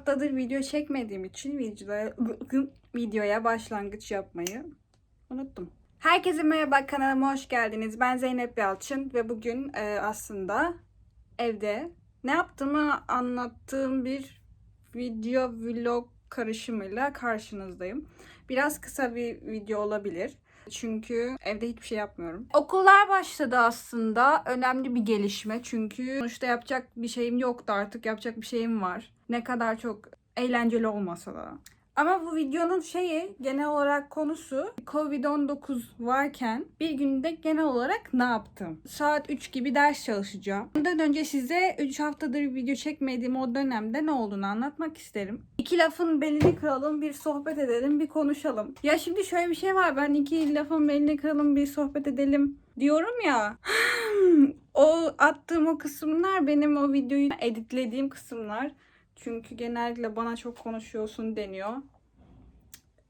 2-3 haftadır video çekmediğim için videoya, videoya başlangıç yapmayı unuttum. Herkese merhaba kanalıma hoş geldiniz. Ben Zeynep Yalçın ve bugün e, aslında evde ne yaptığımı anlattığım bir video vlog karışımıyla karşınızdayım. Biraz kısa bir video olabilir. Çünkü evde hiçbir şey yapmıyorum. Okullar başladı aslında. Önemli bir gelişme. Çünkü sonuçta yapacak bir şeyim yoktu artık. Yapacak bir şeyim var. Ne kadar çok eğlenceli olmasa da. Ama bu videonun şeyi genel olarak konusu Covid-19 varken bir günde genel olarak ne yaptım? Saat 3 gibi ders çalışacağım. Bundan önce size 3 haftadır video çekmediğim o dönemde ne olduğunu anlatmak isterim. İki lafın belini kıralım, bir sohbet edelim, bir konuşalım. Ya şimdi şöyle bir şey var. Ben iki lafın belini kıralım, bir sohbet edelim diyorum ya. o attığım o kısımlar benim o videoyu editlediğim kısımlar. Çünkü genellikle bana çok konuşuyorsun deniyor.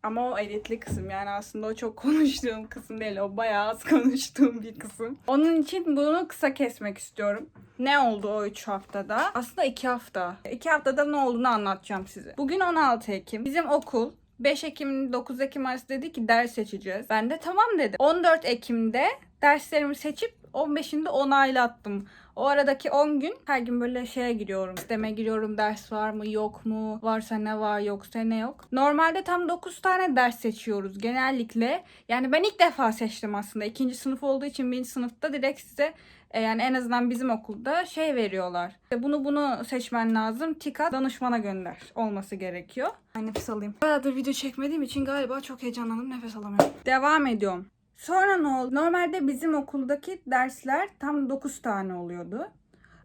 Ama o editli kısım yani aslında o çok konuştuğum kısım değil. O bayağı az konuştuğum bir kısım. Onun için bunu kısa kesmek istiyorum. Ne oldu o 3 haftada? Aslında 2 hafta. 2 haftada ne olduğunu anlatacağım size. Bugün 16 Ekim. Bizim okul 5 Ekim 9 Ekim arası dedi ki ders seçeceğiz. Ben de tamam dedim. 14 Ekim'de derslerimi seçip 15'inde onaylattım. O aradaki 10 gün her gün böyle şeye giriyorum. Sisteme giriyorum. Ders var mı yok mu? Varsa ne var yoksa ne yok. Normalde tam 9 tane ders seçiyoruz genellikle. Yani ben ilk defa seçtim aslında. İkinci sınıf olduğu için birinci sınıfta direkt size e, yani en azından bizim okulda şey veriyorlar. Bunu bunu seçmen lazım. Tika danışmana gönder olması gerekiyor. Nefes alayım. Bayağıdır video çekmediğim için galiba çok heyecanlandım. Nefes alamıyorum. Devam ediyorum. Sonra ne oldu? Normalde bizim okuldaki dersler tam 9 tane oluyordu.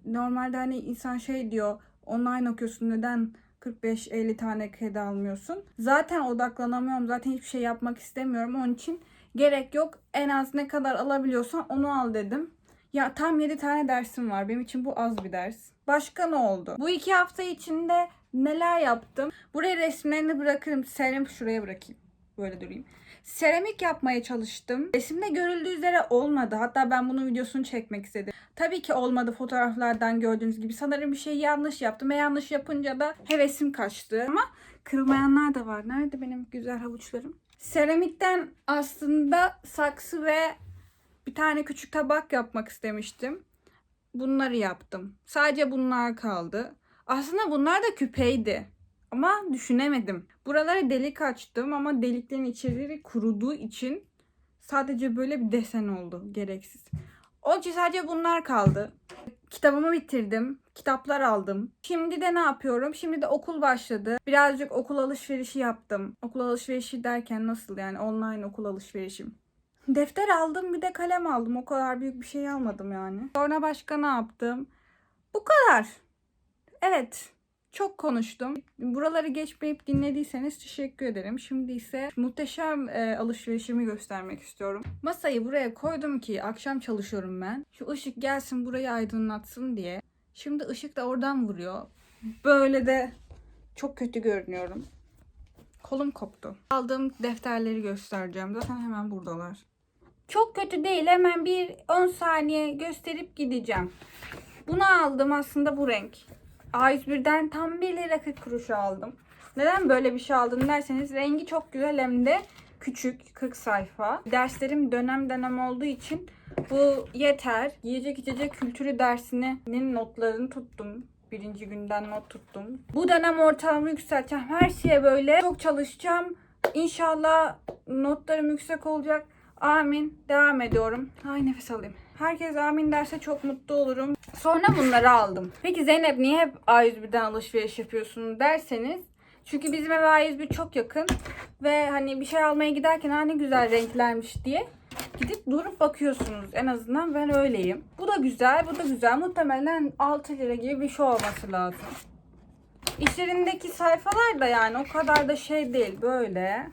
Normalde hani insan şey diyor online okuyorsun neden 45-50 tane kredi almıyorsun? Zaten odaklanamıyorum. Zaten hiçbir şey yapmak istemiyorum. Onun için gerek yok. En az ne kadar alabiliyorsan onu al dedim. Ya tam 7 tane dersim var. Benim için bu az bir ders. Başka ne oldu? Bu iki hafta içinde neler yaptım? Buraya resimlerini bırakırım. Seramik şuraya bırakayım. Böyle durayım. Seramik yapmaya çalıştım. Resimde görüldüğü üzere olmadı. Hatta ben bunun videosunu çekmek istedim. Tabii ki olmadı fotoğraflardan gördüğünüz gibi. Sanırım bir şey yanlış yaptım ve yanlış yapınca da hevesim kaçtı. Ama kırılmayanlar da var. Nerede benim güzel havuçlarım? Seramikten aslında saksı ve bir tane küçük tabak yapmak istemiştim. Bunları yaptım. Sadece bunlar kaldı. Aslında bunlar da küpeydi. Ama düşünemedim. Buralara delik açtım ama deliklerin içerileri kuruduğu için sadece böyle bir desen oldu. Gereksiz. Onun için sadece bunlar kaldı. Kitabımı bitirdim. Kitaplar aldım. Şimdi de ne yapıyorum? Şimdi de okul başladı. Birazcık okul alışverişi yaptım. Okul alışverişi derken nasıl yani online okul alışverişim. Defter aldım bir de kalem aldım. O kadar büyük bir şey almadım yani. Sonra başka ne yaptım? Bu kadar. Evet. Çok konuştum. Buraları geçmeyip dinlediyseniz teşekkür ederim. Şimdi ise muhteşem e, alışverişimi göstermek istiyorum. Masayı buraya koydum ki akşam çalışıyorum ben. Şu ışık gelsin burayı aydınlatsın diye. Şimdi ışık da oradan vuruyor. Böyle de çok kötü görünüyorum. Kolum koptu. Aldığım defterleri göstereceğim. Zaten hemen buradalar. Çok kötü değil. Hemen bir 10 saniye gösterip gideceğim. Bunu aldım aslında bu renk. A101'den tam 1 lira 40 kuruşa aldım. Neden böyle bir şey aldım derseniz rengi çok güzel hem de küçük 40 sayfa. Derslerim dönem dönem olduğu için bu yeter. Yiyecek içecek kültürü dersinin notlarını tuttum. Birinci günden not tuttum. Bu dönem ortalamamı yükselteceğim. Her şeye böyle çok çalışacağım. İnşallah notlarım yüksek olacak. Amin. Devam ediyorum. Ay nefes alayım. Herkes amin derse çok mutlu olurum. Sonra bunları aldım. Peki Zeynep niye hep A101'den alışveriş yapıyorsun derseniz. Çünkü bizim eve A101 çok yakın. Ve hani bir şey almaya giderken ha ne güzel renklermiş diye gidip durup bakıyorsunuz. En azından ben öyleyim. Bu da güzel, bu da güzel. Muhtemelen 6 lira gibi bir şey olması lazım. İçlerindeki sayfalar da yani o kadar da şey değil. Böyle.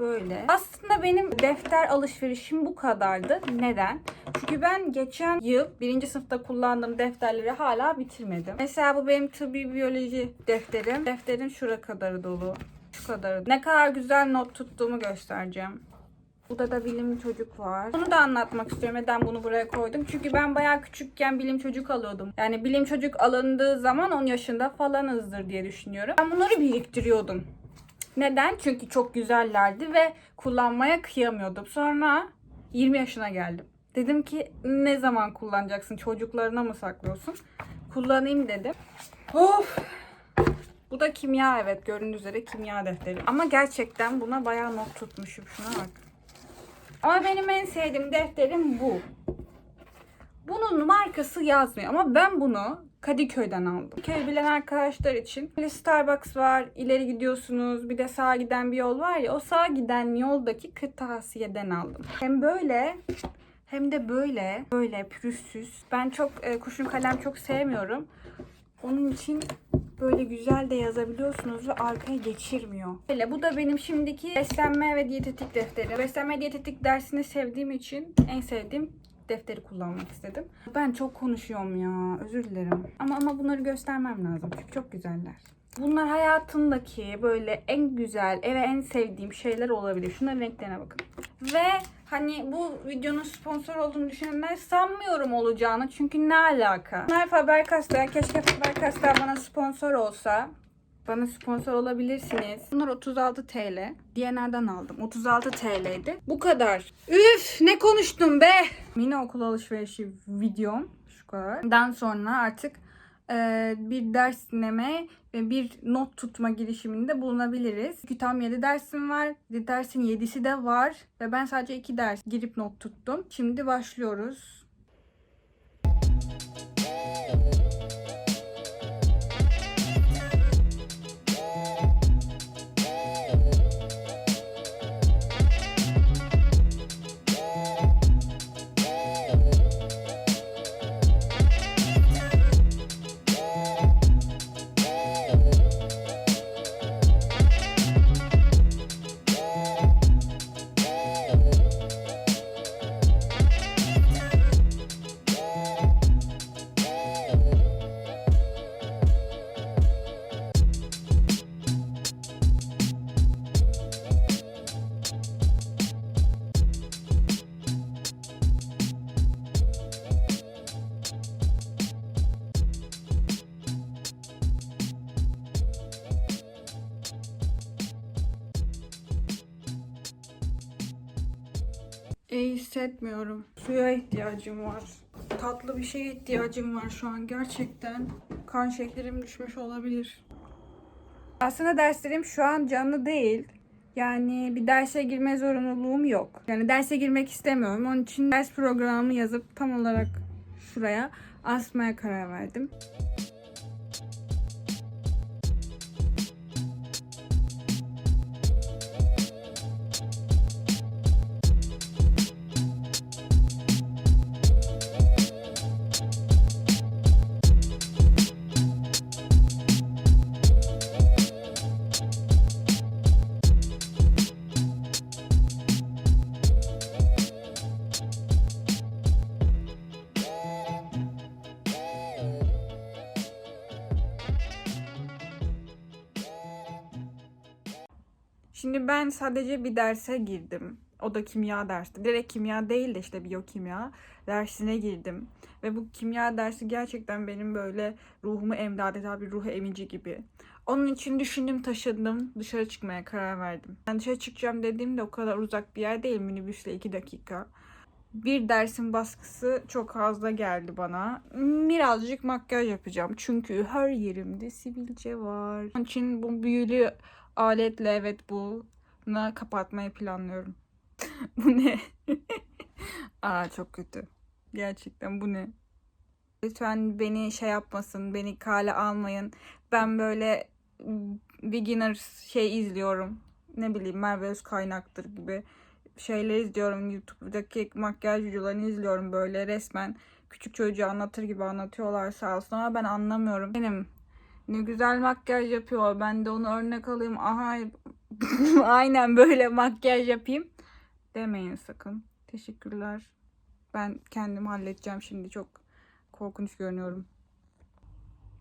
Böyle. Aslında benim defter alışverişim bu kadardı. Neden? Çünkü ben geçen yıl birinci sınıfta kullandığım defterleri hala bitirmedim. Mesela bu benim tıbbi biyoloji defterim. Defterin şura kadarı dolu. Şu kadarı. Ne kadar güzel not tuttuğumu göstereceğim. Burada da bilim çocuk var. Bunu da anlatmak istiyorum. Neden bunu buraya koydum? Çünkü ben bayağı küçükken bilim çocuk alıyordum. Yani bilim çocuk alındığı zaman 10 yaşında falanızdır diye düşünüyorum. Ben bunları biriktiriyordum. Neden? Çünkü çok güzellerdi ve kullanmaya kıyamıyordum. Sonra 20 yaşına geldim. Dedim ki ne zaman kullanacaksın? Çocuklarına mı saklıyorsun? Kullanayım dedim. Of! Bu da kimya evet gördüğünüz üzere kimya defteri. Ama gerçekten buna bayağı not tutmuşum. Şuna bak. Ama benim en sevdiğim defterim bu. Bunun markası yazmıyor ama ben bunu Kadıköy'den aldım. Kadıköy bilen arkadaşlar için bir Starbucks var, ileri gidiyorsunuz, bir de sağa giden bir yol var ya, o sağa giden yoldaki kırtasiyeden aldım. Hem böyle hem de böyle, böyle pürüzsüz. Ben çok e, kurşun kalem çok sevmiyorum. Onun için böyle güzel de yazabiliyorsunuz ve arkaya geçirmiyor. Böyle bu da benim şimdiki beslenme ve diyetetik defteri. Beslenme diyetetik dersini sevdiğim için en sevdiğim defteri kullanmak istedim. Ben çok konuşuyorum ya. Özür dilerim. Ama ama bunları göstermem lazım. Çünkü çok güzeller. Bunlar hayatımdaki böyle en güzel ve en sevdiğim şeyler olabilir. Şunların renklerine bakın. Ve hani bu videonun sponsor olduğunu düşünenler sanmıyorum olacağını. Çünkü ne alaka? Bunlar Faber-Castell. Keşke Faber-Castell bana sponsor olsa. Bana sponsor olabilirsiniz. Bunlar 36 TL. DNR'den aldım. 36 TL'ydi. Bu kadar. Üf ne konuştum be. Mini okul alışverişi videom. Şu kadar. Dan sonra artık e, bir ders dinleme ve bir not tutma girişiminde bulunabiliriz. Çünkü tam 7 dersim var. Dersin 7'si de var. Ve ben sadece 2 ders girip not tuttum. Şimdi başlıyoruz. Hissetmiyorum. Suya ihtiyacım var. Tatlı bir şeye ihtiyacım var şu an gerçekten. Kan şekerim düşmüş olabilir. Aslında derslerim şu an canlı değil. Yani bir derse girme zorunluluğum yok. Yani derse girmek istemiyorum. Onun için ders programı yazıp tam olarak şuraya asmaya karar verdim. Ben sadece bir derse girdim. O da kimya dersi. Direkt kimya değil de işte biyokimya dersine girdim. Ve bu kimya dersi gerçekten benim böyle ruhumu emdi adeta bir ruh emici gibi. Onun için düşündüm taşındım. Dışarı çıkmaya karar verdim. Ben dışarı çıkacağım dediğimde o kadar uzak bir yer değil. Minibüsle iki dakika. Bir dersin baskısı çok fazla geldi bana. Birazcık makyaj yapacağım. Çünkü her yerimde sivilce var. Onun için bu büyülü aletle evet buna kapatmayı planlıyorum. bu ne? Aa çok kötü. Gerçekten bu ne? Lütfen beni şey yapmasın, beni kale almayın. Ben böyle beginner şey izliyorum. Ne bileyim Merve Özkaynaktır gibi şeyler izliyorum. YouTube'daki makyaj videolarını izliyorum böyle resmen. Küçük çocuğu anlatır gibi anlatıyorlar sağ olsun ama ben anlamıyorum. Benim ne güzel makyaj yapıyor. Ben de onu örnek alayım. Aha aynen böyle makyaj yapayım. Demeyin sakın. Teşekkürler. Ben kendim halledeceğim şimdi. Çok korkunç görünüyorum.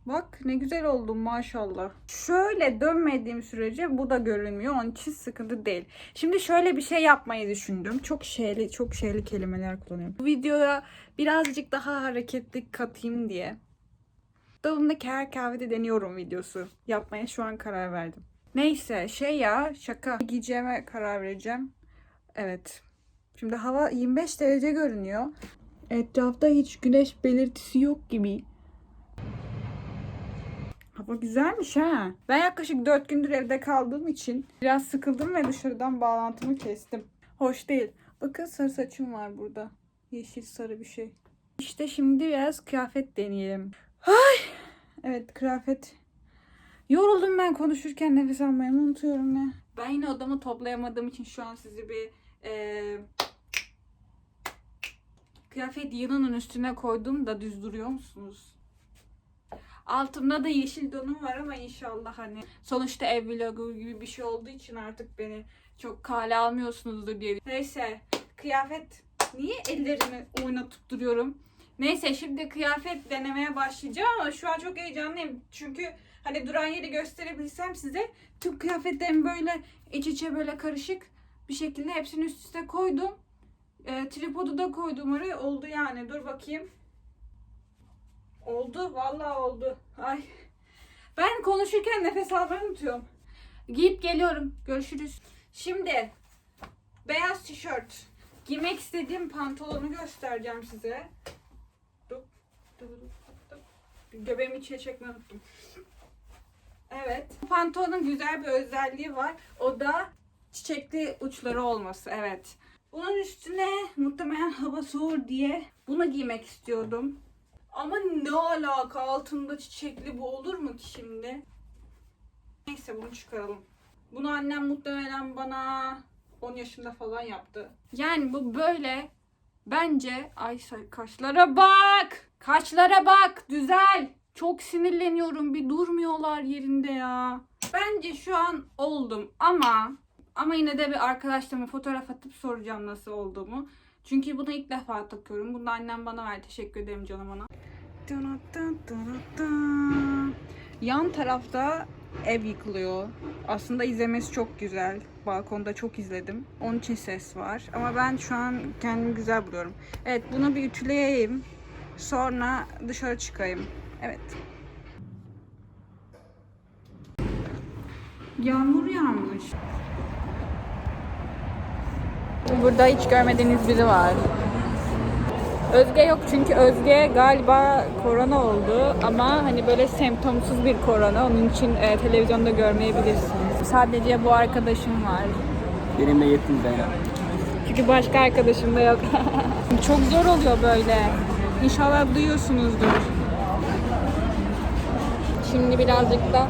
Bak ne güzel oldum maşallah. Şöyle dönmediğim sürece bu da görünmüyor. Onun için sıkıntı değil. Şimdi şöyle bir şey yapmayı düşündüm. Çok şeyli, çok şeyli kelimeler kullanıyorum. Bu videoya birazcık daha hareketli katayım diye. Dolumdaki her kahvede deniyorum videosu. Yapmaya şu an karar verdim. Neyse şey ya şaka. Giyeceğime karar vereceğim. Evet. Şimdi hava 25 derece görünüyor. Etrafta hiç güneş belirtisi yok gibi. Hava güzelmiş ha. Ben yaklaşık 4 gündür evde kaldığım için biraz sıkıldım ve dışarıdan bağlantımı kestim. Hoş değil. Bakın sarı saçım var burada. Yeşil sarı bir şey. İşte şimdi biraz kıyafet deneyelim. Ay! Evet kıyafet. Yoruldum ben konuşurken nefes almayı unutuyorum ya. Ben yine odamı toplayamadığım için şu an sizi bir eee kıyafet yığınının üstüne koydum da düz duruyor musunuz? Altımda da yeşil donum var ama inşallah hani sonuçta ev vlogu gibi bir şey olduğu için artık beni çok kale almıyorsunuzdur diye. Neyse kıyafet niye ellerimi oynatıp duruyorum? Neyse şimdi kıyafet denemeye başlayacağım ama şu an çok heyecanlıyım. Çünkü hani duran yeri gösterebilsem size tüm kıyafetlerim böyle iç içe böyle karışık bir şekilde hepsini üst üste koydum. E, tripodu da koydum oraya oldu yani dur bakayım. Oldu vallahi oldu. Ay. Ben konuşurken nefes almayı unutuyorum. Giyip geliyorum. Görüşürüz. Şimdi beyaz tişört. Giymek istediğim pantolonu göstereceğim size. Dur. Dur, dur, dur. Göbeğimi içine çekmeyi unuttum. Evet. Pantolonun güzel bir özelliği var. O da çiçekli uçları olması. Evet. Bunun üstüne muhtemelen hava soğur diye bunu giymek istiyordum. Ama ne alaka altında çiçekli bu olur mu ki şimdi? Neyse bunu çıkaralım. Bunu annem muhtemelen bana 10 yaşında falan yaptı. Yani bu böyle bence ay kaşlara bak. Kaşlara bak düzel. Çok sinirleniyorum bir durmuyorlar yerinde ya. Bence şu an oldum ama ama yine de bir arkadaşlarıma fotoğraf atıp soracağım nasıl olduğumu. Çünkü bunu ilk defa takıyorum. Bunu da annem bana verdi. Teşekkür ederim canım ona. Yan tarafta ev yıkılıyor. Aslında izlemesi çok güzel. Balkonda çok izledim. Onun için ses var. Ama ben şu an kendimi güzel buluyorum. Evet bunu bir ütüleyeyim. Sonra dışarı çıkayım. Evet. Yağmur yağmış. Burada hiç görmediğiniz biri var. Özge yok çünkü Özge galiba korona oldu ama hani böyle semptomsuz bir korona. Onun için e, televizyonda görmeyebilirsiniz. Sadece bu arkadaşım var. Benimle yetin ben. Çünkü başka arkadaşım da yok. Çok zor oluyor böyle. İnşallah duyuyorsunuzdur. Şimdi birazcık da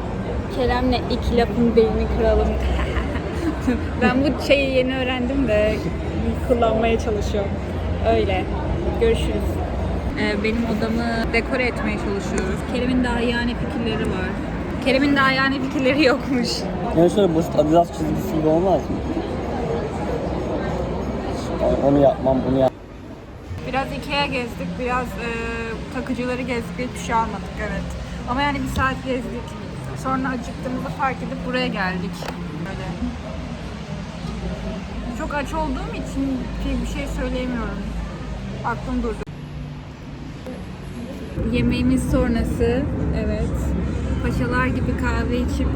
Kerem'le iki lafın belini kıralım. ben bu şeyi yeni öğrendim de kullanmaya çalışıyorum. Öyle. Görüşürüz. Ee, benim odamı dekore etmeye çalışıyoruz. Kerem'in daha yani fikirleri var. Kerem'in daha yani fikirleri yokmuş. Yani şöyle basit Adidas çizgisi gibi olmaz mı? Onu yapmam, bunu yap. Biraz Ikea gezdik, biraz e, takıcıları gezdik, hiçbir şey almadık evet. Ama yani bir saat gezdik. Sonra acıktığımızı fark edip buraya geldik. Böyle. Çok aç olduğum için bir- bir şey söyleyemiyorum. Aklım durdu. Yemeğimiz sonrası, evet. Paşalar gibi kahve içip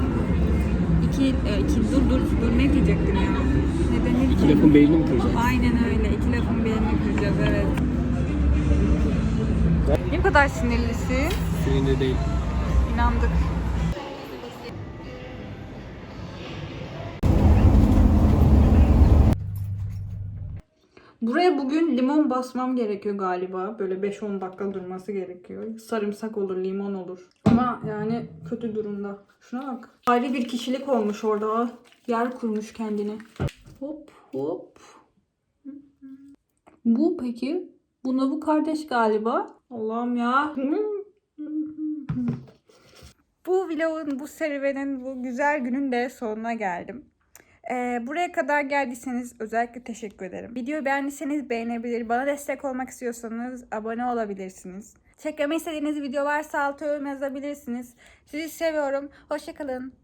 iki, e, iki dur dur dur ne diyecektim ya? Ne denir ki? İki lafın beynini mi kıracağız? Aynen öyle. İki lafın belini kıracağız evet. Ne kadar sinirlisin? Senin değil. İnandık. Buraya bugün limon basmam gerekiyor galiba. Böyle 5-10 dakika durması gerekiyor. Sarımsak olur, limon olur. Ama yani kötü durumda. Şuna bak. Ayrı bir kişilik olmuş orada. Yer kurmuş kendine. Hop hop. Bu peki? Buna bu kardeş galiba. Allah'ım ya. Bu vlogun, bu serüvenin, bu güzel günün de sonuna geldim. Ee, buraya kadar geldiyseniz özellikle teşekkür ederim. Videoyu beğendiyseniz beğenebilir. Bana destek olmak istiyorsanız abone olabilirsiniz. Çekmemi istediğiniz video varsa alta yorum yazabilirsiniz. Sizi seviyorum. Hoşçakalın.